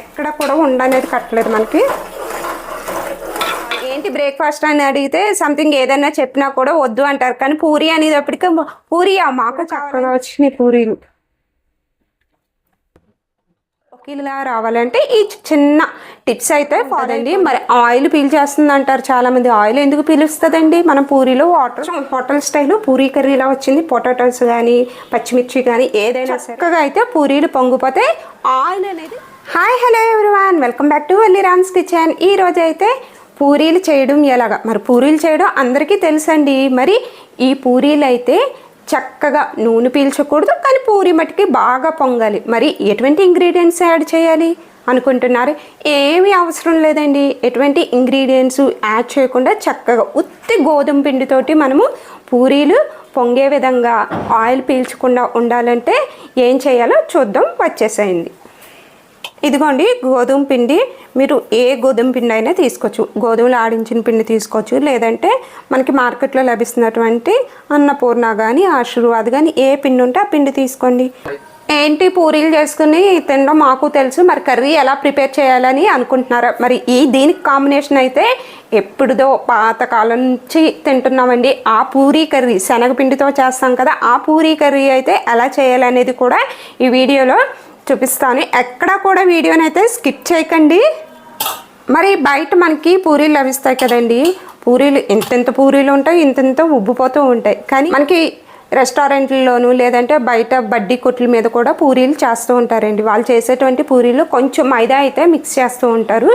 ఎక్కడ కూడా ఉండనేది కట్టలేదు మనకి. ఏంటి బ్రేక్ఫాస్ట్ అని అడిగితే సంథింగ్ ఏదైనా చెప్పినా కూడా వద్దు అంటారు. కానీ పూరి అనేది అప్పటికే పూరియా మాకు చక్కగా వచ్చినాయి పూరీలు. ఇలా రావాలంటే ఈ చిన్న టిప్స్ అయితే కాదండి మరి ఆయిల్ పీల్చేస్తుంది అంటారు చాలా మంది ఆయిల్ ఎందుకు పీలుస్తుందండి? మనం పూరీలో water hotel style puri curry ఇలా వచ్చింది. పొటాటోస్ కానీ పచ్చిమిర్చి కానీ ఏదైనా చక్కగా అయితే పూరీలు పొంగిపోతే ఆయిల్ అనేది hi hello everyone. Welcome back to Valli Ram's kitchen. ఈ రోజు అయితే పూరీలు చేయడం ఎలాగా? మరి పూరీలు చేయడం అందరికీ తెలుసండి. మరి ఈ పూరీలు అయితే చక్కగా నూనె పీల్చకూడదు కానీ పూరి మట్టుకి బాగా పొంగాలి. మరి ఎటువంటి ఇంగ్రీడియంట్స్ యాడ్ చేయాలి అనుకుంటున్నారు? ఏమీ అవసరం లేదండి. ఎటువంటి ఇంగ్రీడియంట్స్ యాడ్ చేయకుండా చక్కగా ఉత్తి గోధుమ పిండితోటి మనము పూరీలు పొంగే విధంగా ఆయిల్ పీల్చకుండా ఉండాలంటే ఏం చేయాలో చూద్దాం. వచ్చేసేయండి. ఇదిగోండి గోధుమ పిండి మీరు ఏ గోధుమ పిండి అయినా తీసుకోవచ్చు. గోధుమలు ఆడించిన పిండి తీసుకోవచ్చు. లేదంటే మనకి మార్కెట్లో లభిస్తున్నటువంటి అన్నపూర్ణ కానీ ఆశీర్వాద్ కానీ ఏ పిండి ఉంటే ఆ పిండి తీసుకోండి. ఏంటి పూరీలు చేసుకుని తినడం మాకు తెలుసు. మరి కర్రీ ఎలా ప్రిపేర్ చేయాలని అనుకుంటున్నారా. మరి ఈ దీనికి కాంబినేషన్ అయితే ఎప్పుడుదో పాతకాలం నుంచి తింటున్నామండి. ఆ పూరీ కర్రీ శనగపిండితో చేస్తాం కదా. ఆ పూరీ కర్రీ అయితే ఎలా చేయాలనేది కూడా ఈ వీడియోలో చూపిస్తాను. ఎక్కడ కూడా వీడియోని అయితే స్కిప్ చేయకండి. మరి బయట మనకి పూరీలు లభిస్తాయి కదండి. పూరీలు ఎంతెంత పూరీలు ఉంటాయి ఇంతెంత ఉబ్బిపోతూ ఉంటాయి. కానీ మనకి రెస్టారెంట్లలోను లేదంటే బయట బడ్డీ కొట్ల మీద కూడా పూరీలు చేస్తూ ఉంటారండి. వాళ్ళు చేసేటువంటి పూరీలు కొంచెం మైదా అయితే మిక్స్ చేస్తూ ఉంటారు.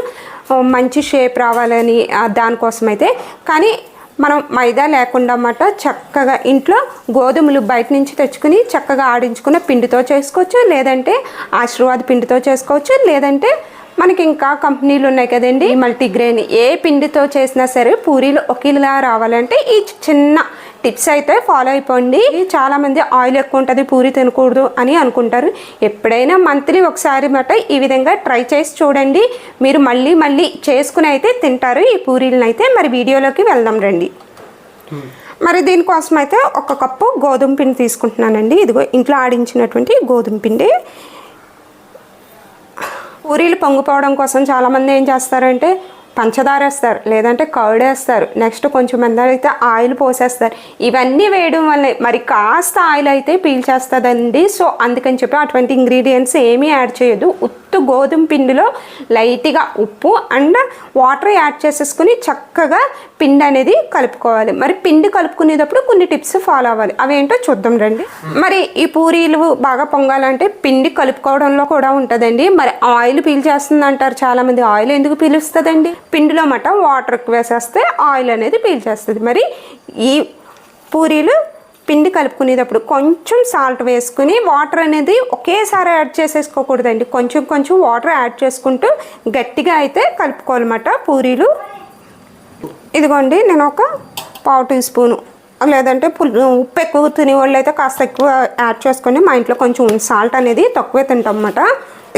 మంచి షేప్ రావాలని దానికోసం అయితే కానీ మనం మైదా లేకుండా అన్నమాట చక్కగా ఇంట్లో గోధుమలు బయట నుంచి తెచ్చుకుని చక్కగా ఆడించుకున్న పిండితో చేసుకోవచ్చు లేదంటే ఆశీర్వాద పిండితో చేసుకోవచ్చు లేదంటే మనకి ఇంకా కంపెనీలు ఉన్నాయి కదండి మల్టీగ్రెయిన్ ఏ పిండితో చేసినా సరే పూరీలు ఒకేలా రావాలంటే ఈ చిన్న టిప్స్ అయితే ఫాలో అయిపోండి. చాలామంది ఆయిల్ ఎక్కువ ఉంటుంది పూరి తినకూడదు అని అనుకుంటారు. ఎప్పుడైనా మంత్లీ ఒకసారి మాట ఈ విధంగా ట్రై చేసి చూడండి. మీరు మళ్ళీ మళ్ళీ చేసుకుని అయితే తింటారు. ఈ పూరీలను అయితే మరి వీడియోలోకి వెళ్దాం రండి. మరి దీనికోసం అయితే ఒక కప్పు గోధుమ పిండి తీసుకుంటున్నానండి. ఇదిగో ఇంట్లో ఆడించినటువంటి గోధుమ పిండి. పూరీలు పొంగిపోవడం కోసం చాలామంది ఏం చేస్తారంటే పంచదార వేస్తారు లేదంటే కర్డ్ వేస్తారు నెక్స్ట్ కొంచెం మంది అయితే ఆయిల్ పోసేస్తారు. ఇవన్నీ వేయడం వల్ల మరి కాస్త ఆయిల్ అయితే పీల్చేస్తుందండి. సో అందుకని చెప్పి అటువంటి ఇంగ్రీడియంట్స్ ఏమీ యాడ్ చేయొద్దు. ఉత్తు గోధుమ పిండిలో లైట్గా ఉప్పు అండ్ వాటర్ యాడ్ చేసేసుకుని చక్కగా పిండి అనేది కలుపుకోవాలి. మరి పిండి కలుపుకునేటప్పుడు కొన్ని టిప్స్ ఫాలో అవ్వాలి. అవేంటో చూద్దాం రండి. మరి ఈ పూరీలు బాగా పొంగాలంటే పిండి కలుపుకోవడంలో కూడా ఉంటుందండి. మరి ఆయిల్ పీల్చేస్తుంది అంటారు చాలామంది. ఆయిల్ ఎందుకు పీలుస్తుందండి? పిండిలో మట వాటర్ ఎక్కువ వేసేస్తే ఆయిల్ అనేది పీల్చేస్తుంది. మరి ఈ పూరీలు పిండి కలుపుకునేటప్పుడు కొంచెం సాల్ట్ వేసుకుని వాటర్ అనేది ఒకేసారి యాడ్ చేసేసుకోకూడదండి. కొంచెం కొంచెం వాటర్ యాడ్ చేసుకుంటూ గట్టిగా అయితే కలుపుకోవాలన్నమాట పూరీలు. ఇదిగోండి నేను ఒక పావు టీ స్పూను. లేదంటే పుల్ ఉప్పు ఎక్కువ తినే వాళ్ళు అయితే కాస్త ఎక్కువ యాడ్ చేసుకొని మా ఇంట్లో కొంచెం సాల్ట్ అనేది తక్కువే తింటాం అన్నమాట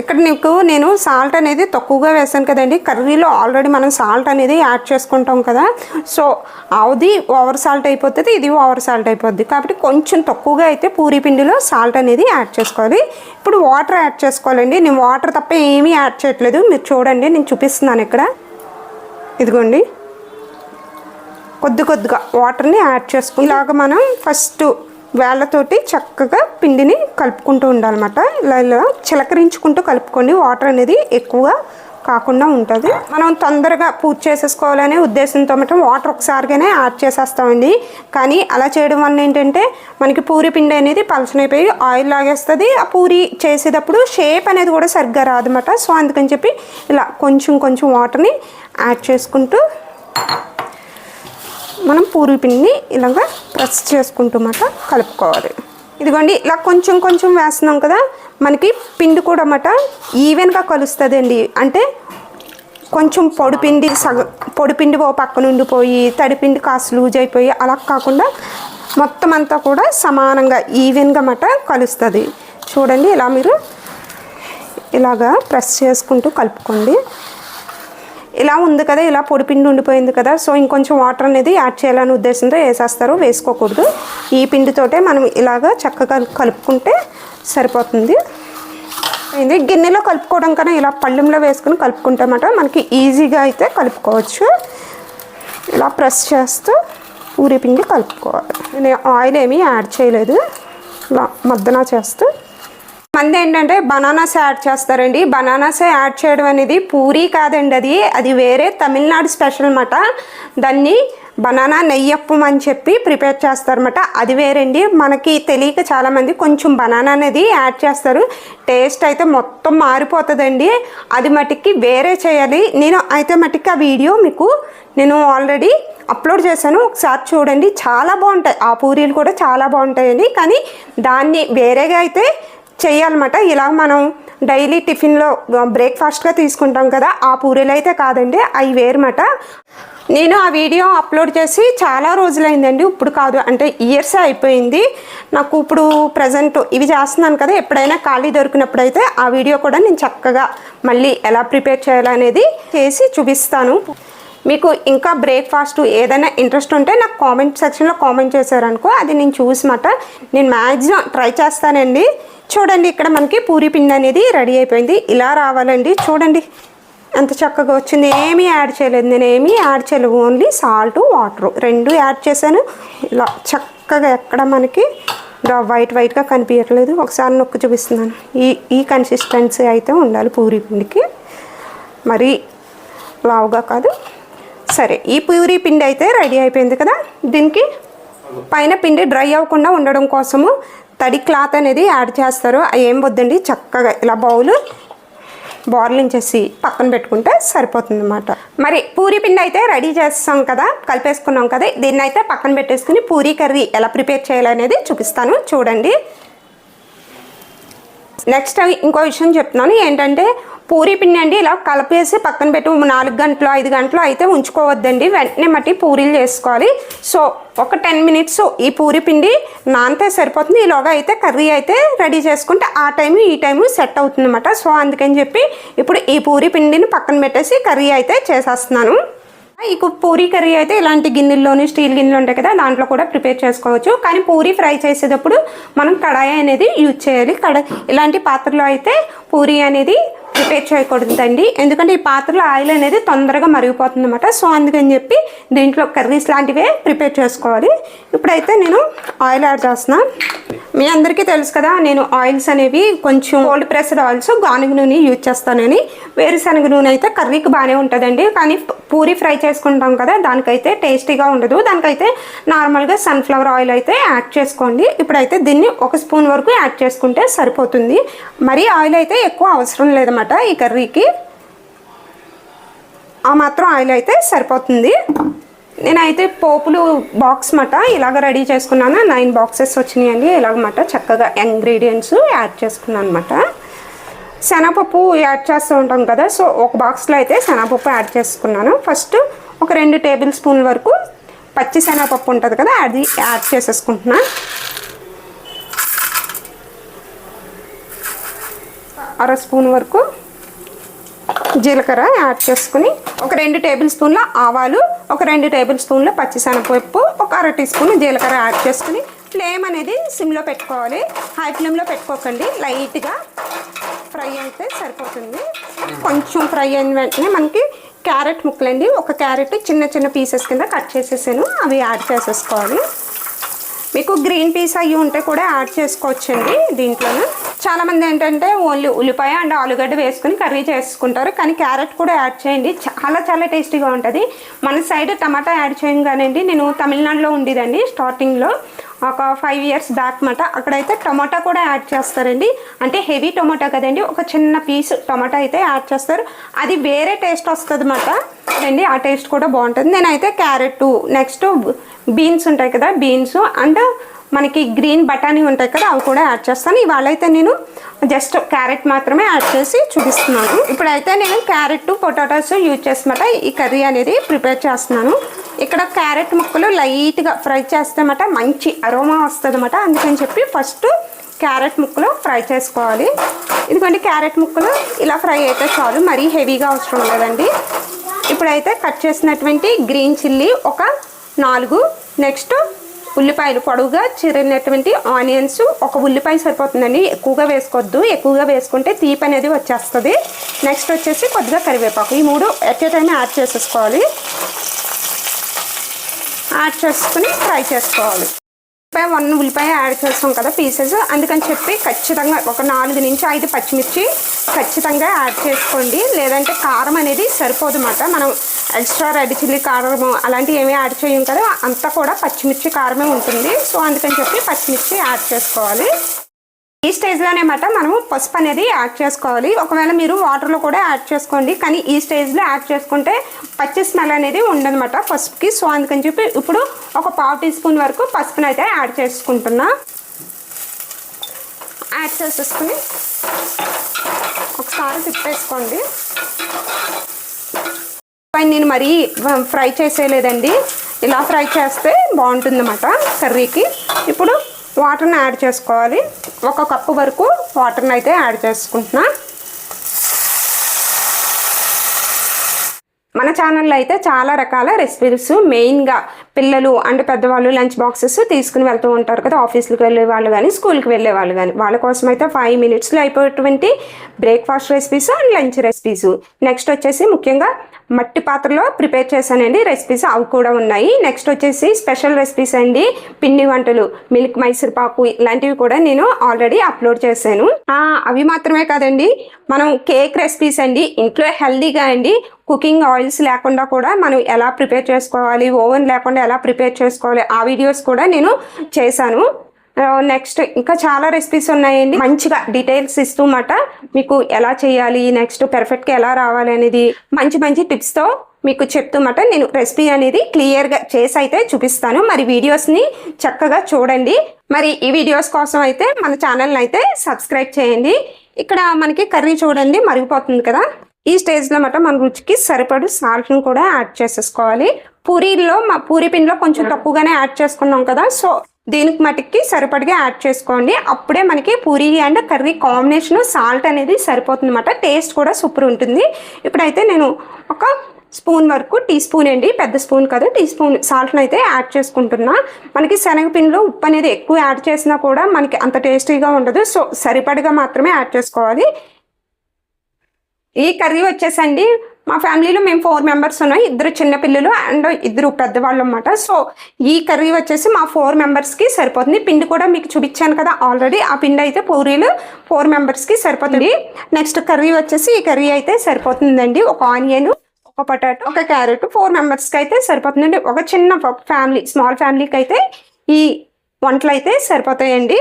ఇక్కడ నీకు నేను సాల్ట్ అనేది తక్కువగా వేసాను కదండి. కర్రీలో ఆల్రెడీ మనం సాల్ట్ అనేది యాడ్ చేసుకుంటాం కదా. సో అది ఓవర్ సాల్ట్ అయిపోతుంది ఇది ఓవర్ సాల్ట్ అయిపోద్ది. కాబట్టి కొంచెం తక్కువగా అయితే పూరి పిండిలో సాల్ట్ అనేది యాడ్ చేసుకోవాలి. ఇప్పుడు వాటర్ యాడ్ చేసుకోవాలండి. నేను వాటర్ తప్ప ఏమీ యాడ్ చేయట్లేదు. మీరు చూడండి నేను చూపిస్తున్నాను ఇక్కడ. ఇదిగోండి. కొద్ది కొద్దిగా వాటర్ని యాడ్ చేసుకుని ఇలాగ మనం ఫస్ట్ వేళ్ళతోటి చక్కగా పిండిని కలుపుకుంటూ ఉండాలన్నమాట. ఇలా ఇలా చిలకరించుకుంటూ కలుపుకోండి వాటర్ అనేది ఎక్కువగా కాకుండా ఉంటుంది. మనం తొందరగా పూర్తి చేసేసుకోవాలనే ఉద్దేశంతో మటం వాటర్ ఒకసారిగానే యాడ్ చేసేస్తామండి. కానీ అలా చేయడం వల్ల ఏంటంటే మనకి పూరి పిండి అనేది పలచనైపోయి ఆయిల్ లాగేస్తుంది. ఆ పూరి చేసేటప్పుడు షేప్ అనేది కూడా సరిగ్గా రాదన్నమాట. సో అందుకని చెప్పి ఇలా కొంచెం కొంచెం వాటర్ని యాడ్ చేసుకుంటూ మనం పూరి పిండిని ఇలాగ ప్రెస్ చేసుకుంటూ మాట కలుపుకోవాలి. ఇదిగోండి ఇలా కొంచెం కొంచెం వేస్తున్నాం కదా మనకి పిండి కూడా అన్నమాట ఈవెన్గా కలుస్తుందండి. అంటే కొంచెం పొడిపిండి సగ పొడిపిండి ఓ పక్క నుండి పోయి తడిపిండి కాస్త లూజ్ అయిపోయి అలా కాకుండా మొత్తం అంతా కూడా సమానంగా ఈవెన్గా మాట కలుస్తుంది. చూడండి ఇలా మీరు ఇలాగా ప్రెస్ చేసుకుంటూ కలుపుకోండి. ఇలా ఉంది కదా ఇలా పొడిపిండి ఉండిపోయింది కదా సో ఇంకొంచెం వాటర్ అనేది యాడ్ చేయాలనే ఉద్దేశంతో వేసేస్తారు. వేసుకోకూడదు. ఈ పిండితోటే మనం ఇలాగా చక్కగా కలుపుకుంటే సరిపోతుంది. అయింది గిన్నెలో కలుపుకోవడం కన్నా ఇలా పళ్ళెంలో వేసుకుని కలుపుకుంటామట మనకి ఈజీగా అయితే కలుపుకోవచ్చు. ఇలా ప్రెస్ చేస్తూ ఊరిపిండి పిండి కలుపుకోవాలి. నేను ఆయిల్ ఏమీ యాడ్ చేయలేదు. ఇలా మద్దన చేస్తూ మంది ఏంటంటే బనానాస్ యాడ్ చేస్తారండి. బనానాస్ యాడ్ చేయడం అనేది పూరి కాదండి అది. అది వేరే తమిళనాడు స్పెషల్ అనమాట దాన్ని బనానా నెయ్యప్పం అని చెప్పి ప్రిపేర్ చేస్తారన్నమాట. అది వేరండి. మనకి తెలియక చాలామంది కొంచెం బనానా అనేది యాడ్ చేస్తారు. టేస్ట్ అయితే మొత్తం మారిపోతుందండి. అది మటుకి వేరే చేయాలి. నేను అయితే మటుకి ఆ వీడియో మీకు నేను ఆల్రెడీ అప్లోడ్ చేశాను. ఒకసారి చూడండి. చాలా బాగుంటాయి. ఆ పూరీలు కూడా చాలా బాగుంటాయండి. కానీ దాన్ని వేరేగా అయితే చేయాలన్నమాట. ఇలా మనం డైలీ టిఫిన్లో బ్రేక్ఫాస్ట్గా తీసుకుంటాం కదా ఆ పూరీలు అయితే కాదండి అవి వేరమాట నేను ఆ వీడియో అప్లోడ్ చేసి చాలా రోజులైందండి ఇప్పుడు కాదు అంటే ఇయర్స్ అయిపోయింది. నాకు ఇప్పుడు ప్రజెంట్ ఇవి చేస్తున్నాను కదా ఎప్పుడైనా ఖాళీ దొరికినప్పుడు అయితే ఆ వీడియో కూడా నేను చక్కగా మళ్ళీ ఎలా ప్రిపేర్ చేయాలనేది చేసి చూపిస్తాను. మీకు ఇంకా బ్రేక్ఫాస్ట్ ఏదైనా ఇంట్రెస్ట్ ఉంటే నాకు కామెంట్ సెక్షన్లో కామెంట్ చేశారనుకో అది నేను చూసి మాట నేను మ్యాక్సిమం ట్రై చేస్తానండి. చూడండి ఇక్కడ మనకి పూరి పిండి అనేది రెడీ అయిపోయింది. ఇలా రావాలండి. చూడండి ఎంత చక్కగా వచ్చింది. ఏమీ యాడ్ చేయలేదు. నేను ఏమీ యాడ్ చేయలేదు. Only salt water. రెండు యాడ్ చేశాను. ఇలా చక్కగా ఎక్కడ మనకి ఇలా వైట్ వైట్గా కనిపించట్లేదు. ఒకసారి నొక్కి చూపిస్తున్నాను. ఈ ఈ కన్సిస్టెన్సీ అయితే ఉండాలి పూరి పిండికి. మరి లావుగా కాదు. సరే ఈ పూరి పిండి అయితే రెడీ అయిపోయింది కదా. దీనికి పైన పిండి డ్రై అవ్వకుండా ఉండడం కోసము తడి క్లాత్ అనేది యాడ్ చేస్తారు అవి ఏం వద్దండి చక్కగా ఇలా బౌలు బోర్లించేసి పక్కన పెట్టుకుంటే సరిపోతుంది అనమాట మరి పూరి పిండి అయితే రెడీ చేస్తాం కదా కలిపేసుకున్నాం కదా దీన్ని అయితే పక్కన పెట్టేసుకుని పూరి కర్రీ ఎలా ప్రిపేర్ చేయాలనేది చూపిస్తాను చూడండి. నెక్స్ట్ ఇంకో విషయం చెప్తున్నాను ఏంటంటే పూరి పిండి అండి ఇలా కలిపేసి పక్కన పెట్టి నాలుగు గంటలు ఐదు గంటలు అయితే ఉంచుకోవద్దండి. వెంటనే మట్టి పూరీలు చేసుకోవాలి. సో ఒక టెన్ మినిట్స్ ఈ పూరి పిండి నానితే సరిపోతుంది. ఈలోగా అయితే కర్రీ అయితే రెడీ చేసుకుంటే ఆ టైం ఈ టైము సెట్ అవుతుంది అనమాట సో అందుకని చెప్పి ఇప్పుడు ఈ పూరి పిండిని పక్కన పెట్టేసి కర్రీ అయితే చేసేస్తున్నాను. ఈ పూరీ కర్రీ అయితే ఇలాంటి గిన్నెల్లోని స్టీల్ గిన్నెలు ఉంటాయి కదా దాంట్లో కూడా ప్రిపేర్ చేసుకోవచ్చు. కానీ పూరీ ఫ్రై చేసేటప్పుడు మనం కడాయి అనేది యూజ్ చేయాలి. కడాయి ఇలాంటి పాత్రలో అయితే పూరీ అనేది ప్రిపేర్ చేయకూడదండి. ఎందుకంటే ఈ పాత్రలో ఆయిల్ అనేది తొందరగా మరిగిపోతుంది అనమాట సో అందుకని చెప్పి దీంట్లో కర్రీస్ లాంటివే ప్రిపేర్ చేసుకోవాలి. ఇప్పుడైతే నేను ఆయిల్ యాడ్ చేస్తున్నా. మీ అందరికీ తెలుసు కదా నేను ఆయిల్స్ అనేవి కొంచెం కోల్డ్ ప్రెస్డ్ ఆయిల్స్ గానుగ నూనె యూజ్ చేస్తానని. వేరుశనగ నూనె అయితే కర్రీకి బాగానే ఉంటుందండి. కానీ పూరి ఫ్రై చేసుకుంటాం కదా దానికైతే టేస్టీగా ఉండదు. దానికైతే నార్మల్గా సన్ఫ్లవర్ ఆయిల్ అయితే యాడ్ చేసుకోండి. ఇప్పుడైతే దీన్ని ఒక స్పూన్ వరకు యాడ్ చేసుకుంటే సరిపోతుంది. మరీ ఆయిల్ అయితే ఎక్కువ అవసరం లేదన్నమాట ఈ కర్రీకి. ఆ మాత్రం ఆయిల్ అయితే సరిపోతుంది. నేనైతే పోపులు బాక్స్ మట ఇలాగ రెడీ చేసుకున్నాను. నైన్ బాక్సెస్ వచ్చినాయండి. ఇలాగమాట చక్కగా ఇంగ్రీడియంట్స్ యాడ్ చేసుకున్నాను అనమాట శనగపప్పు యాడ్ చేస్తూ ఉంటాం కదా సో ఒక బాక్స్లో అయితే శనగపప్పు యాడ్ చేసుకున్నాను. ఫస్ట్ ఒక రెండు టేబుల్ స్పూన్ వరకు పచ్చి శనగపప్పు ఉంటుంది కదా అది యాడ్ చేసేసుకుంటున్నాను అర స్పూన్ వరకు జీలకర్ర యాడ్ చేసుకుని ఒక రెండు టేబుల్ స్పూన్ల ఆవాలు ఒక రెండు టేబుల్ స్పూన్ల పచ్చిశనగపప్పు ఒక అర టీ స్పూన్ జీలకర్ర యాడ్ చేసుకుని ఫ్లేమ్ అనేది సిమ్లో పెట్టుకోవాలి. హై ఫ్లేమ్లో పెట్టుకోకండి లైట్గా ఫ్రై అయితే సరిపోతుంది. కొంచెం ఫ్రై అయిన వెంటనే మనకి క్యారెట్ ముక్కలండి. ఒక క్యారెట్ చిన్న చిన్న పీసెస్ కింద కట్ చేసేసాను. అవి యాడ్ చేసేసుకోవాలి. మీకు గ్రీన్ పీస్ అవి ఉంటే కూడా యాడ్ చేసుకోవచ్చండి దీంట్లోనూ. చాలామంది ఏంటంటే ఓన్లీ ఉల్లిపాయ అండ్ ఆలుగడ్డ వేసుకుని కర్రీ చేసుకుంటారు. కానీ క్యారెట్ కూడా యాడ్ చేయండి. చాలా చాలా టేస్టీగా ఉంటుంది. మన సైడ్ టమాటా యాడ్ చేయంగానండి. నేను తమిళనాడులో ఉండేదండి స్టార్టింగ్లో. ఒక ఫైవ్ ఇయర్స్ బ్యాక్ మాట. అక్కడైతే టమాటా కూడా యాడ్ చేస్తారండి. అంటే హెవీ టమాటా కదండి. ఒక చిన్న పీస్ టమాటా అయితే యాడ్ చేస్తారు. అది వేరే టేస్ట్ వస్తుంది అన్నమాట అండి ఆ టేస్ట్ కూడా బాగుంటుంది. నేనైతే క్యారెట్ నెక్స్ట్ బీన్స్ ఉంటాయి కదా బీన్స్ అండ్ మనకి గ్రీన్ బఠానీ ఉంటాయి కదా అవి కూడా యాడ్ చేస్తాను. ఇవాళ అయితే నేను జస్ట్ క్యారెట్ మాత్రమే యాడ్ చేసి చూపిస్తున్నాను. ఇప్పుడైతే నేను క్యారెట్ పొటాటోస్ యూజ్ చేసినమాట ఈ కర్రీ అనేది ప్రిపేర్ చేస్తున్నాను. ఇక్కడ క్యారెట్ ముక్కలు లైట్గా ఫ్రై చేస్తామట. మంచి అరోమా వస్తుంది అనమాట అందుకని చెప్పి ఫస్ట్ క్యారెట్ ముక్కలు ఫ్రై చేసుకోవాలి. ఎందుకంటే క్యారెట్ ముక్కలు ఇలా ఫ్రై అయితే చాలు. మరీ హెవీగా అవసరం లేదండి. ఇప్పుడైతే కట్ చేసినటువంటి గ్రీన్ చిల్లీ ఒక నాలుగు. నెక్స్ట్ ఉల్లిపాయలు పొడవుగా చిరిగినటువంటి ఆనియన్స్ ఒక ఉల్లిపాయ సరిపోతుందండి. ఎక్కువగా వేసుకోవద్దు. ఎక్కువగా వేసుకుంటే తీపి అనేది వచ్చేస్తుంది. నెక్స్ట్ వచ్చేసి కొద్దిగా కరివేపాకు. ఈ మూడు ఎట్ ఏ టైం యాడ్ చేసేసుకోవాలి. యాడ్ చేసుకుని ఫ్రై చేసుకోవాలి. ఉల్లిపాయ వన్ ఉల్లిపాయ యాడ్ చేస్తాం కదా పీసెస్ అందుకని చెప్పి ఖచ్చితంగా ఒక నాలుగు నుంచి ఐదు పచ్చిమిర్చి ఖచ్చితంగా యాడ్ చేసుకోండి. లేదంటే కారం అనేది సరిపోదు అన్నమాట. మనం ఎక్స్ట్రా రెడ్ చిల్లీ కారం అలాంటివి ఏమీ యాడ్ చేయం కదా అంతా కూడా పచ్చిమిర్చి కారమే ఉంటుంది. సో అందుకని చెప్పి పచ్చిమిర్చి యాడ్ చేసుకోవాలి. ఈ స్టేజ్లోనే మాట మనము పసుపు అనేది యాడ్ చేసుకోవాలి. ఒకవేళ మీరు వాటర్లో కూడా యాడ్ చేసుకోండి. కానీ ఈ స్టేజ్లో యాడ్ చేసుకుంటే పచ్చి స్మెల్ అనేది ఉండదన్నమాట పసుపుకి. సో అందుకని చెప్పి ఇప్పుడు ఒక పావు టీ స్పూన్ వరకు పసుపుని అయితే యాడ్ చేసుకుంటున్నా. యాడ్ చేసేసుకుని ఒకసారి తిప్పేసుకోండి పైన నేను మరీ ఫ్రై చేసేయలేదండి. ఇలా ఫ్రై చేస్తే బాగుంటుందన్నమాట కర్రీకి. ఇప్పుడు వాటర్ని యాడ్ చేసుకోవాలి. ఒక కప్పు వరకు వాటర్ని అయితే యాడ్ చేసుకుంటున్నా. మన ఛానల్లో అయితే చాలా రకాల రెసిపీస్ మెయిన్గా పిల్లలు అండ్ పెద్దవాళ్ళు లంచ్ బాక్సెస్ తీసుకుని వెళ్తూ ఉంటారు కదా ఆఫీస్కి వెళ్ళే వాళ్ళు కానీ స్కూల్కి వెళ్ళే వాళ్ళు కానీ. వాళ్ళ కోసం అయితే ఫైవ్ మినిట్స్లో అయిపోయేటువంటి breakfast recipes and lunch recipes next వచ్చేసి ముఖ్యంగా మట్టి పాత్రలో ప్రిపేర్ చేశానండి. రెసిపీస్ అవి కూడా ఉన్నాయి. నెక్స్ట్ వచ్చేసి స్పెషల్ రెసిపీస్ అండి. పిండి వంటలు మిల్క్ మైసూర్ పాకు ఇలాంటివి కూడా నేను ఆల్రెడీ అప్లోడ్ చేశాను. అవి మాత్రమే కాదండి. మనం కేక్ రెసిపీస్ అండి. ఇంట్లో హెల్దీగా అండి. కుకింగ్ ఆయిల్స్ లేకుండా కూడా మనం ఎలా ప్రిపేర్ చేసుకోవాలి ఓవెన్ లేకుండా ఎలా ప్రిపేర్ చేసుకోవాలి ఆ వీడియోస్ కూడా నేను చేశాను. నెక్స్ట్ ఇంకా చాలా రెసిపీస్ ఉన్నాయండి. మంచిగా డీటెయిల్స్ ఇస్తూ మాట మీకు ఎలా చేయాలి నెక్స్ట్ పర్ఫెక్ట్గా ఎలా రావాలి అనేది మంచి మంచి టిప్స్తో మీకు చెప్తూమాట నేను రెసిపీ అనేది క్లియర్గా చేసి అయితే చూపిస్తాను. మరి వీడియోస్ని చక్కగా చూడండి. మరి ఈ వీడియోస్ కోసం అయితే మన ఛానల్ని అయితే సబ్స్క్రైబ్ చేయండి. ఇక్కడ మనకి కర్రీ చూడండి మరిగిపోతుంది కదా. ఈ స్టేజ్లో మాట మన రుచికి సరిపడు సాల్ట్ను కూడా యాడ్ చేసేసుకోవాలి. పూరీలో మా పూరి పిండిలో కొంచెం తక్కువగానే యాడ్ చేసుకున్నాం కదా. సో దీనికి మటుకి సరిపడిగా యాడ్ చేసుకోండి. అప్పుడే మనకి puri and curry combination salt అనేది సరిపోతుంది అనమాట టేస్ట్ కూడా సూపర్ ఉంటుంది. ఇప్పుడైతే నేను ఒక స్పూన్ వరకు టీ స్పూన్ అండి. పెద్ద స్పూన్ కాదు టీ స్పూన్ సాల్ట్ని అయితే యాడ్ చేసుకుంటున్నా. మనకి శనగపిండిలో ఉప్పు అనేది ఎక్కువ యాడ్ చేసినా కూడా మనకి అంత టేస్టీగా ఉండదు. సో సరిపడిగా మాత్రమే యాడ్ చేసుకోవాలి. ఈ కర్రీ వచ్చేసండి. మా ఫ్యామిలీలో మేము ఫోర్ మెంబర్స్ ఉన్నాం. ఇద్దరు చిన్నపిల్లలు అండ్ ఇద్దరు పెద్దవాళ్ళు అనమాట సో ఈ కర్రీ వచ్చేసి మా ఫోర్ మెంబర్స్కి సరిపోతుంది. పిండి కూడా మీకు చూపించాను కదా ఆల్రెడీ. ఆ పిండి అయితే పూరీలు ఫోర్ మెంబర్స్కి సరిపోతుంది. నెక్స్ట్ కర్రీ వచ్చేసి ఈ కర్రీ అయితే సరిపోతుందండి. ఒక ఆనియన్ ఒక పొటాటో ఒక క్యారెట్ ఫోర్ మెంబర్స్కి అయితే సరిపోతుందండి. ఒక చిన్న ఫ్యామిలీ స్మాల్ ఫ్యామిలీకి అయితే ఈ వంటలు అయితే సరిపోతాయండి.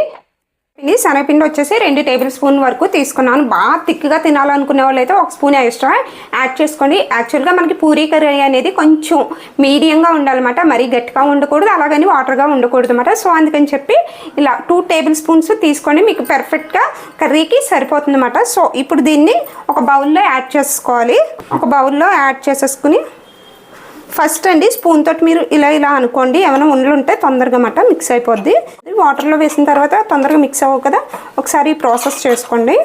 పిండి శనగపిండి వచ్చేసి రెండు టేబుల్ స్పూన్ వరకు తీసుకున్నాను. బాగా థిక్గా తినాలనుకునే వాళ్ళు ఒక స్పూన్ ఎక్స్ట్రా యాడ్ చేసుకోండి. యాక్చువల్గా మనకి పూరీ కర్రీ అనేది కొంచెం మీడియంగా ఉండాలన్నమాట. మరీ గట్టిగా ఉండకూడదు అలాగని వాటర్గా ఉండకూడదు అనమాట సో అందుకని చెప్పి ఇలా టూ టేబుల్ స్పూన్స్ తీసుకోండి మీకు పర్ఫెక్ట్గా కర్రీకి సరిపోతుంది అనమాట సో ఇప్పుడు దీన్ని ఒక బౌల్లో యాడ్ చేసుకోవాలి. ఒక బౌల్లో యాడ్ చేసేసుకుని ఫస్ట్ అండి స్పూన్ తోటి మీరు ఇలా ఇలా అనుకోండి. ఏమైనా ఉండలు ఉంటే తొందరగా మాట మిక్స్ అయిపోద్ది. వాటర్లో వేసిన తర్వాత తొందరగా మిక్స్ అవ్వవు కదా. ఒకసారి ప్రాసెస్ చేసుకోండి.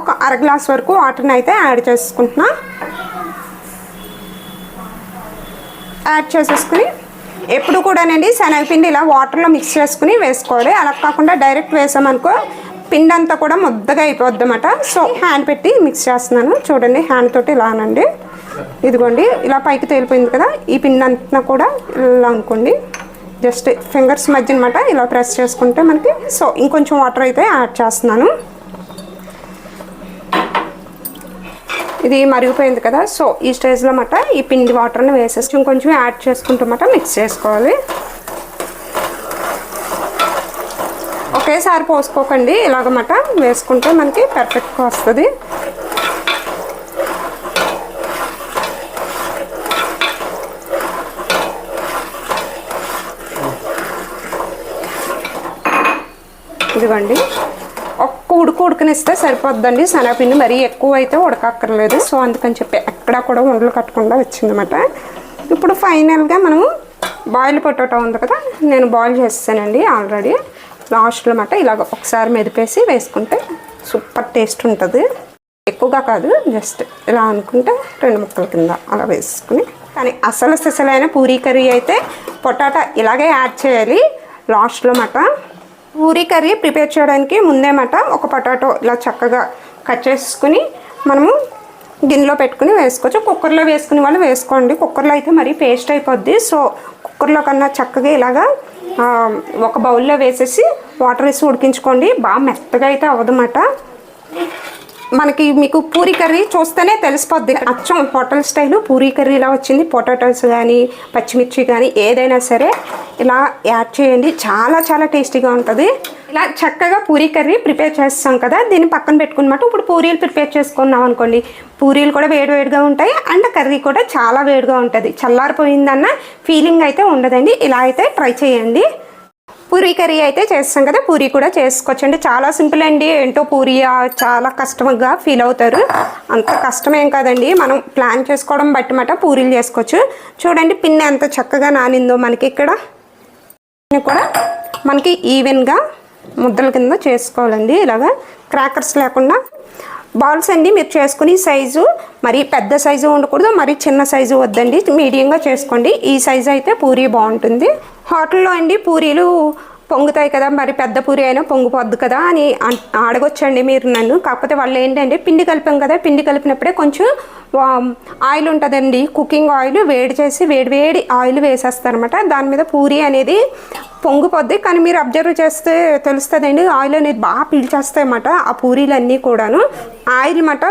ఒక అర గ్లాస్ వరకు వాటర్ని అయితే యాడ్ చేసుకుంటున్నా. యాడ్ చేసేసుకుని ఎప్పుడు కూడానండి శనగపిండి ఇలా వాటర్లో మిక్స్ చేసుకుని వేసుకోవాలి. అలా కాకుండా డైరెక్ట్ వేసామనుకో పిండి అంతా కూడా ముద్దగా అయిపోద్ది అనమాట సో హ్యాండ్ పెట్టి మిక్స్ చేస్తున్నాను. చూడండి హ్యాండ్ తోటి ఇలా అనండి. ఇదిగోండి ఇలా పైకి తేలిపోయింది కదా ఈ పిండి అంతా కూడా ఇలా అనుకోండి. జస్ట్ ఫింగర్స్ మధ్య అనమాట ఇలా ప్రెస్ చేసుకుంటే మనకి సో ఇంకొంచెం వాటర్ అయితే యాడ్ చేస్తున్నాను. ఇది మరిగిపోయింది కదా సో ఈ స్టేజ్లో మాట ఈ పిండి వాటర్ని వేసేసి ఇంకొంచెం యాడ్ చేసుకుంటామట మిక్స్ చేసుకోవాలి. ఒకేసారి పోసుకోకండి ఇలాగమాట వేసుకుంటే మనకి పర్ఫెక్ట్గా వస్తుంది. ఇదిగోండి ఒక్క ఉడుకు ఉడకనిస్తే సరిపోద్దండి. శనగపిండి మరీ ఎక్కువ అయితే ఉడకక్కర్లేదు. సో అందుకని చెప్పి ఎక్కడా కూడా ఉండలు కట్టకుండా వచ్చిందన్నమాట. ఇప్పుడు ఫైనల్గా మనము బాయిల్ పొటాటో ఉంది కదా నేను బాయిల్ చేస్తానండి ఆల్రెడీ. లాస్ట్లో మాట ఇలాగ ఒకసారి మెదిపేసి వేసుకుంటే సూపర్ టేస్ట్ ఉంటుంది. ఎక్కువగా కాదు జస్ట్ ఇలా అనుకుంటే రెండు ముక్కల కింద అలా వేసుకుని. కానీ అసలు సిసలైన పూరీ కర్రీ అయితే పొటాటా ఇలాగే యాడ్ చేయాలి. లాస్ట్లో మాట పూరీ కర్రీ ప్రిపేర్ చేయడానికి ముందే మాట ఒక పొటాటో ఇలా చక్కగా కట్ చేసుకుని మనము గిన్నెలో పెట్టుకుని వేసుకోవచ్చు. కుక్కర్లో వేసుకునే వాళ్ళు వేసుకోండి. కుక్కర్లో అయితే మరీ పేస్ట్ అయిపోద్ది. సో కుక్కర్లో కన్నా చక్కగా ఇలాగా ఒక బౌల్లో వేసేసి వాటర్ వేసి ఉడికించుకోండి. బాగా మెత్తగా అయితే అవ్వదన్నమాట మనకి మీకు పూరీ కర్రీ చూస్తేనే తెలిసిపోద్ది. అచ్చం హోటల్ స్టైల్ పూరీ కర్రీ ఇలా వచ్చింది. పొటాటోస్ కానీ పచ్చిమిర్చి కానీ ఏదైనా సరే ఇలా యాడ్ చేయండి. చాలా చాలా టేస్టీగా ఉంటుంది. ఇలా చక్కగా పూరీ కర్రీ ప్రిపేర్ చేస్తాం కదా దీన్ని పక్కన పెట్టుకున్నమాట ఇప్పుడు పూరీలు ప్రిపేర్ చేసుకున్నాం అనుకోండి. పూరీలు కూడా వేడివేడిగా ఉంటాయి. అండ్ కర్రీ కూడా చాలా వేడిగా ఉంటుంది. చల్లారిపోయిందన్న ఫీలింగ్ అయితే ఉండదండి. ఇలా అయితే ట్రై చేయండి. పూరీ కర్రీ అయితే చేస్తాం కదా పూరీ కూడా చేసుకోవచ్చు అండి చాలా సింపుల్ అండి. ఏంటో పూరీ చాలా కష్టంగా ఫీల్ అవుతారు. అంత కష్టమేం కాదండి. మనం ప్లాన్ చేసుకోవడం బట్టి మాట పూరీలు చేసుకోవచ్చు. చూడండి పిన్ ఎంత చక్కగా నానిందో మనకి ఇక్కడ. కూడా మనకి ఈవెన్గా ముద్దల కింద చేసుకోవాలండి. ఇలాగా క్రాకర్స్ లేకుండా బాల్స్ అండి మీరు చేసుకుని సైజు మరి పెద్ద సైజు ఉండకూడదు మరి చిన్న సైజు వద్దండి. మీడియంగా చేసుకోండి. ఈ సైజు అయితే పూరీ బాగుంటుంది. హోటల్లో అండి పూరీలు పొంగుతాయి కదా మరి పెద్ద పూరి అయినా పొంగిపోద్దు కదా అని అడగొచ్చండి మీరు నన్ను. కాకపోతే వాళ్ళు ఏంటంటే పిండి కలిపాం కదా పిండి కలిపినప్పుడే కొంచెం ఆయిల్ ఉంటుందండి. కుకింగ్ ఆయిల్ వేడి చేసి వేడి వేడి ఆయిల్ వేసేస్తారనమాట దాని మీద పూరి అనేది పొంగిపోద్ది కానీ మీరు అబ్జర్వ్ చేస్తే తెలుస్తుందండి. ఆయిల్ అనేది బాగా పీల్చేస్తాయన్నమాట ఆ పూరీలు అన్నీ కూడాను. ఆయిల్ మాట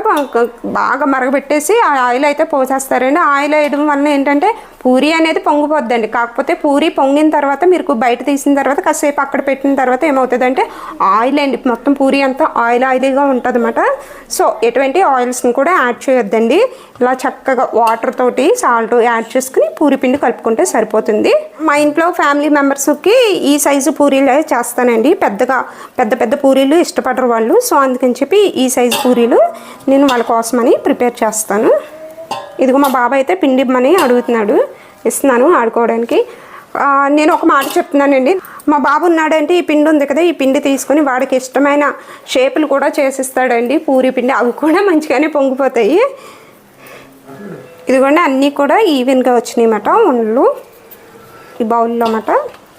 బాగా మరగబెట్టేసి ఆ ఆయిల్ అయితే పోసేస్తారండి. ఆయిల్ వేయడం వల్ల ఏంటంటే పూరి అనేది పొంగిపోద్దండి. కాకపోతే పూరి పొంగిన తర్వాత మీరు బయట తీసిన తర్వాత కాసేపు అక్కడ పెట్టిన తర్వాత ఏమవుతుందంటే ఆయిల్ అండి. మొత్తం పూరి అంతా ఆయిల్ ఆయిలీగా ఉంటుంది సో ఎటువంటి ఆయిల్స్ని కూడా యాడ్ చేయొద్దండి. ఇలా చక్కగా వాటర్ తోటి సాల్ట్ యాడ్ చేసుకుని పూరి పిండి కలుపుకుంటే సరిపోతుంది. మా ఇంట్లో ఫ్యామిలీ మెంబర్స్కి ఈ సైజు పూరీలు చేస్తానండి. పెద్దగా పెద్ద పెద్ద పూరీలు ఇష్టపడరు వాళ్ళు. సో అందుకని చెప్పి ఈ సైజు పూరీలు నేను వాళ్ళ కోసమని ప్రిపేర్ చేస్తాను. ఇదిగో మా బాబాయ్ అయితే పిండి ఇమ్మని అడుగుతున్నాడు. ఇస్తున్నాను ఆడుకోవడానికి. నేను ఒక మాట చెప్తున్నానండి. మా బాబు ఉన్నాడంటే ఈ పిండి ఉంది కదా ఈ పిండి తీసుకొని వాడికి ఇష్టమైన షేపులు కూడా చేసిస్తాడండి. పూరి పిండి అవి కూడా మంచిగానే పొంగిపోతాయి. ఇదిగోండి అన్నీ కూడా ఈవెన్గా వచ్చినాయి అన్నమాట ఉండలు ఈ బౌల్లో అన్నమాట.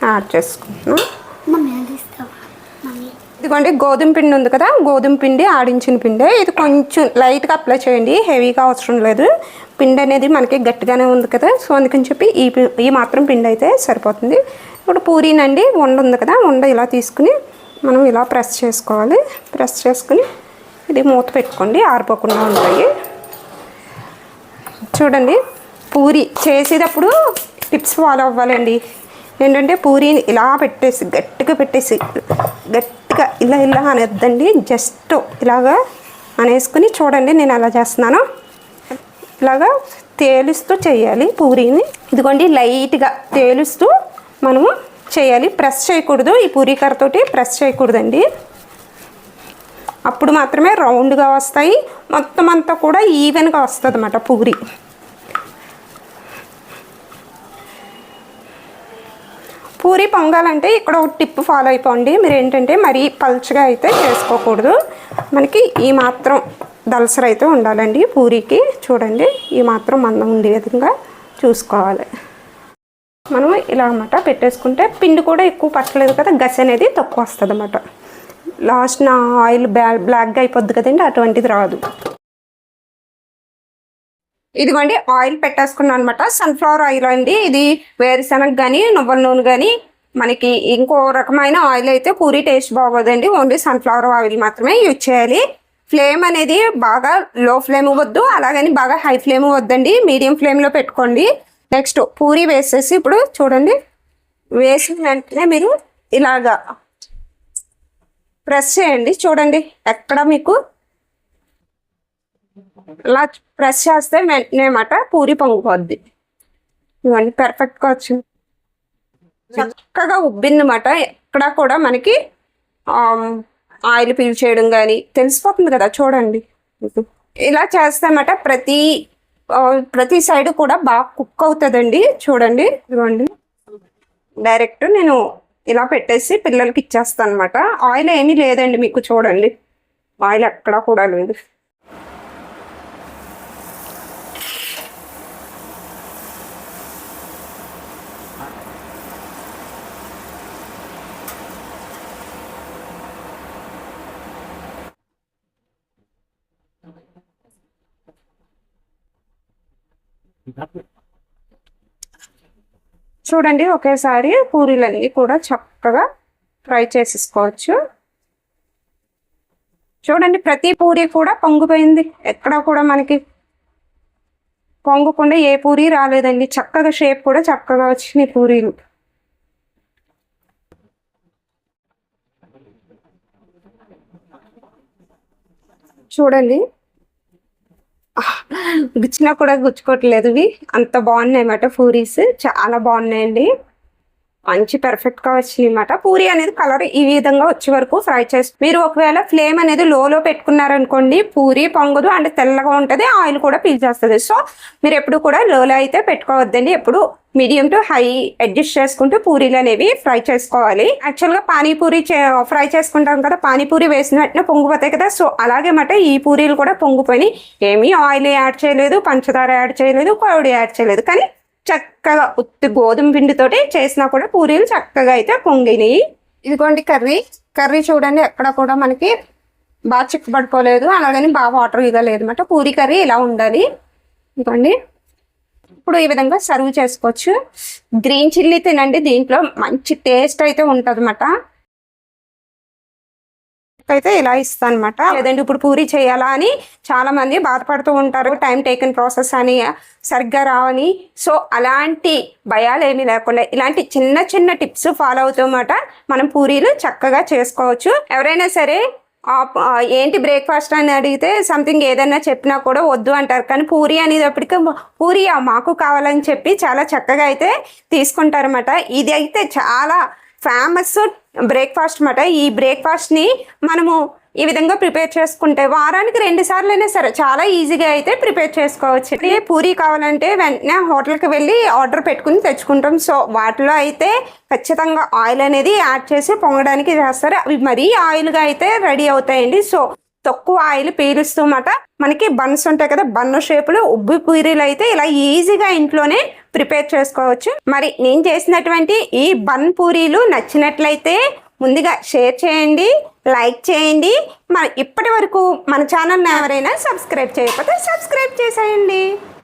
యాడ్ చేసుకుంటున్నాం. ఇదిగోండి గోధుమ పిండి ఉంది కదా గోధుమ పిండి ఆడించిన పిండి. ఇది కొంచెం లైట్గా అప్లై చేయండి హెవీగా అవసరం లేదు. పిండి అనేది మనకి గట్టిగానే ఉంది కదా సో అందుకని చెప్పి ఈ పి- ఈ మాత్రం పిండి అయితే సరిపోతుంది. ఇప్పుడు పూరీనండి ఉండ ఉంది కదా ఉండ ఇలా తీసుకుని మనం ఇలా ప్రెస్ చేసుకోవాలి. ప్రెస్ చేసుకుని ఇది మూత పెట్టుకోండి ఆరిపోకుండా ఉంటాయి. చూడండి పూరి చేసేటప్పుడు టిప్స్ ఫాలో అవ్వాలండి. ఏంటంటే పూరీని ఇలా పెట్టేసి గట్టిగా పెట్టేసి గట్టిగా ఇలా ఇలా అనేద్దండి. జస్ట్ ఇలాగా అనేసుకుని చూడండి నేను ఎలా చేస్తున్నాను. ఇలాగా తేలుస్తూ చేయాలి పూరీని. ఇదిగోండి లైట్గా తేలుస్తూ మనము చేయాలి. ప్రెస్ చేయకూడదు ఈ పూరీ కర్రతోటి ప్రెస్ చేయకూడదండి. అప్పుడు మాత్రమే రౌండ్గా వస్తాయి. మొత్తం అంతా కూడా ఈవెన్గా వస్తుంది అన్నమాట పూరి. పూరి పొంగాలంటే ఇక్కడ ఒక టిప్ ఫాలో అయిపోండి. మీరు ఏంటంటే మరీ పల్చగా అయితే చేసుకోకూడదు. మనకి ఈ మాత్రం దలసర అయితే ఉండాలండి పూరికి. చూడండి ఈ మాత్రం మందం ఉండే విధంగా చూసుకోవాలి. మనం ఇలా అన్నమాట పెట్టేసుకుంటే పిండి కూడా ఎక్కువ పట్టలేదు కదా గసి అనేది తక్కువ వస్తుంది అన్నమాట లాస్ట్ నా ఆయిల్ బ్లా బ్లాక్గా అయిపోద్ది కదండి అటువంటిది రాదు. ఇదిగోండి ఆయిల్ పెట్టేసుకున్నాను అనమాట సన్ఫ్లవర్ ఆయిల్ అండి. ఇది వేరుశనగ కానీ నువ్వుల నూనె కానీ మనకి ఇంకో రకమైన ఆయిల్ అయితే పూరి టేస్ట్ బాగోదండి. ఓన్లీ సన్ఫ్లవర్ ఆయిల్ మాత్రమే యూజ్ చేయాలి. ఫ్లేమ్ అనేది బాగా లో ఫ్లేమ్ వద్దు. అలాగని బాగా హై ఫ్లేమ్ వద్దండి. మీడియం ఫ్లేమ్లో పెట్టుకోండి. నెక్స్ట్ పూరి వేసేసి ఇప్పుడు చూడండి. వేసిన వెంటనే మీరు ఇలాగా ప్రెస్ చేయండి. చూడండి ఎక్కడ మీకు ఇలా ప్రెస్ చేస్తే వెంటనే మాట పూరి పొంగిపోద్ది. ఇవన్నీ పర్ఫెక్ట్గా వచ్చింది. చక్కగా ఉబ్బిందన్నమాట. ఎక్కడ కూడా మనకి ఆయిల్ పీల్చేయడం కానీ తెలిసిపోతుంది కదా చూడండి. ఇలా చేస్తామట ప్రతి ప్రతి సైడ్ కూడా బాగా కుక్ అవుతుందండి. చూడండి ఇదిగోండి. డైరెక్ట్ నేను ఇలా పెట్టేసి పిల్లలకి ఇచ్చేస్తాను అనమాట ఆయిల్ ఏమీ లేదండి మీకు చూడండి. ఆయిల్ ఎక్కడా కూడా లేదు. చూడండి ఒకేసారి పూరీలన్నీ కూడా చక్కగా ఫ్రై చేసేసుకోవచ్చు. చూడండి ప్రతి పూరి కూడా పొంగిపోయింది. ఎక్కడ కూడా మనకి పొంగకుండా ఏ పూరి రాలేదండి. చక్కగా షేప్ కూడా చక్కగా వచ్చినాయి పూరీలు. చూడండి గుచ్చినా కూడా గుచ్చుకోవట్లేదు ఇవి. అంత బాగున్నాయి అన్నమాట పూరీస్. చాలా బాగున్నాయండి. మంచి పెర్ఫెక్ట్గా గా వచ్చినాయి అన్నమాట. పూరి అనేది కలర్ ఈ విధంగా వచ్చే వరకు ఫ్రై చేసి మీరు ఒకవేళ ఫ్లేమ్ అనేది లోలో పెట్టుకున్నారనుకోండి పూరి పొంగదు అండ్ తెల్లగా ఉంటుంది ఆయిల్ కూడా పీల్చేస్తుంది సో మీరు ఎప్పుడు కూడా లోలో అయితే పెట్టుకోవద్దండి. ఎప్పుడు మీడియం టు హై అడ్జస్ట్ చేసుకుంటూ పూరీలు అనేవి ఫ్రై చేసుకోవాలి. యాక్చువల్గా పానీపూరి ఫ్రై చేసుకుంటాం కదా పానీపూరి వేసిన వెంటనే పొంగిపోతాయి కదా. సో అలాగే మాట ఈ పూరీలు కూడా పొంగిపోయి ఏమీ ఆయిల్ యాడ్ చేయలేదు పంచదార యాడ్ చేయలేదు కౌడి యాడ్ చేయలేదు. కానీ చక్కగా ఉత్తి గోధుమ పిండితోటి చేసినా కూడా పూరీలు చక్కగా అయితే పొంగినాయి. ఇదిగోండి కర్రీ. కర్రీ చూడండి ఎక్కడ కూడా మనకి బాగా చిక్కబడిపోలేదు. అలాగని బాగా వాటర్ ఇవ్వలేదు అనమాట పూరీ కర్రీ ఇలా ఉండాలి. ఇదిగోండి. ఇప్పుడు ఈ విధంగా సర్వ్ చేసుకోవచ్చు. గ్రీన్ చిల్లీ తినండి దీంట్లో మంచి టేస్ట్ అయితే ఉంటుంది అయితే ఇలా ఇస్తాను అనమాట లేదంటే ఇప్పుడు పూరి చేయాలా అని చాలా మంది బాధపడుతూ ఉంటారు. టైం టేకన్ ప్రాసెస్ అని సరిగ్గా రావని. సో అలాంటి భయాలు ఏమీ లేకుండా ఇలాంటి చిన్న చిన్న టిప్స్ ఫాలో అవుతామాట మనం పూరీలు చక్కగా చేసుకోవచ్చు. ఎవరైనా సరే ఏంటి బ్రేక్ఫాస్ట్ అని అడిగితే సంథింగ్ ఏదైనా చెప్పినా కూడా వద్దు అంటారు. కానీ పూరి అనేటప్పటికీ పూరి మాకు కావాలని చెప్పి చాలా చక్కగా అయితే తీసుకుంటారన్నమాట. ఇది అయితే చాలా ఫేమస్ బ్రేక్ఫాస్ట్ అన్నమాట. ఈ బ్రేక్ఫాస్ట్ని మనము ఈ విధంగా ప్రిపేర్ చేసుకుంటే వారానికి రెండు సార్లు అయినా సరే చాలా ఈజీగా అయితే ప్రిపేర్ చేసుకోవచ్చు. పూరి కావాలంటే వెంటనే హోటల్కి వెళ్ళి ఆర్డర్ పెట్టుకుని తెచ్చుకుంటాం. సో వాటిలో అయితే ఖచ్చితంగా ఆయిల్ అనేది యాడ్ చేసి పొంగడానికి చేస్తారు. అవి మరీ ఆయిల్గా అయితే రెడీ అవుతాయండి. సో తక్కువ ఆయిల్ పీలుస్తూ మాట మనకి బన్స్ ఉంటాయి కదా బన్ను షేపులో ఉబ్బు పూరీలు అయితే ఇలా ఈజీగా ఇంట్లోనే ప్రిపేర్ చేసుకోవచ్చు. మరి నేను చేసినటువంటి ఈ బన్ పూరీలు నచ్చినట్లయితే ముందుగా షేర్ చేయండి లైక్ చేయండి. మన ఇప్పటి వరకు మన ఛానల్ని ఎవరైనా సబ్స్క్రైబ్ చేయకపోతే సబ్స్క్రైబ్ చేసేయండి.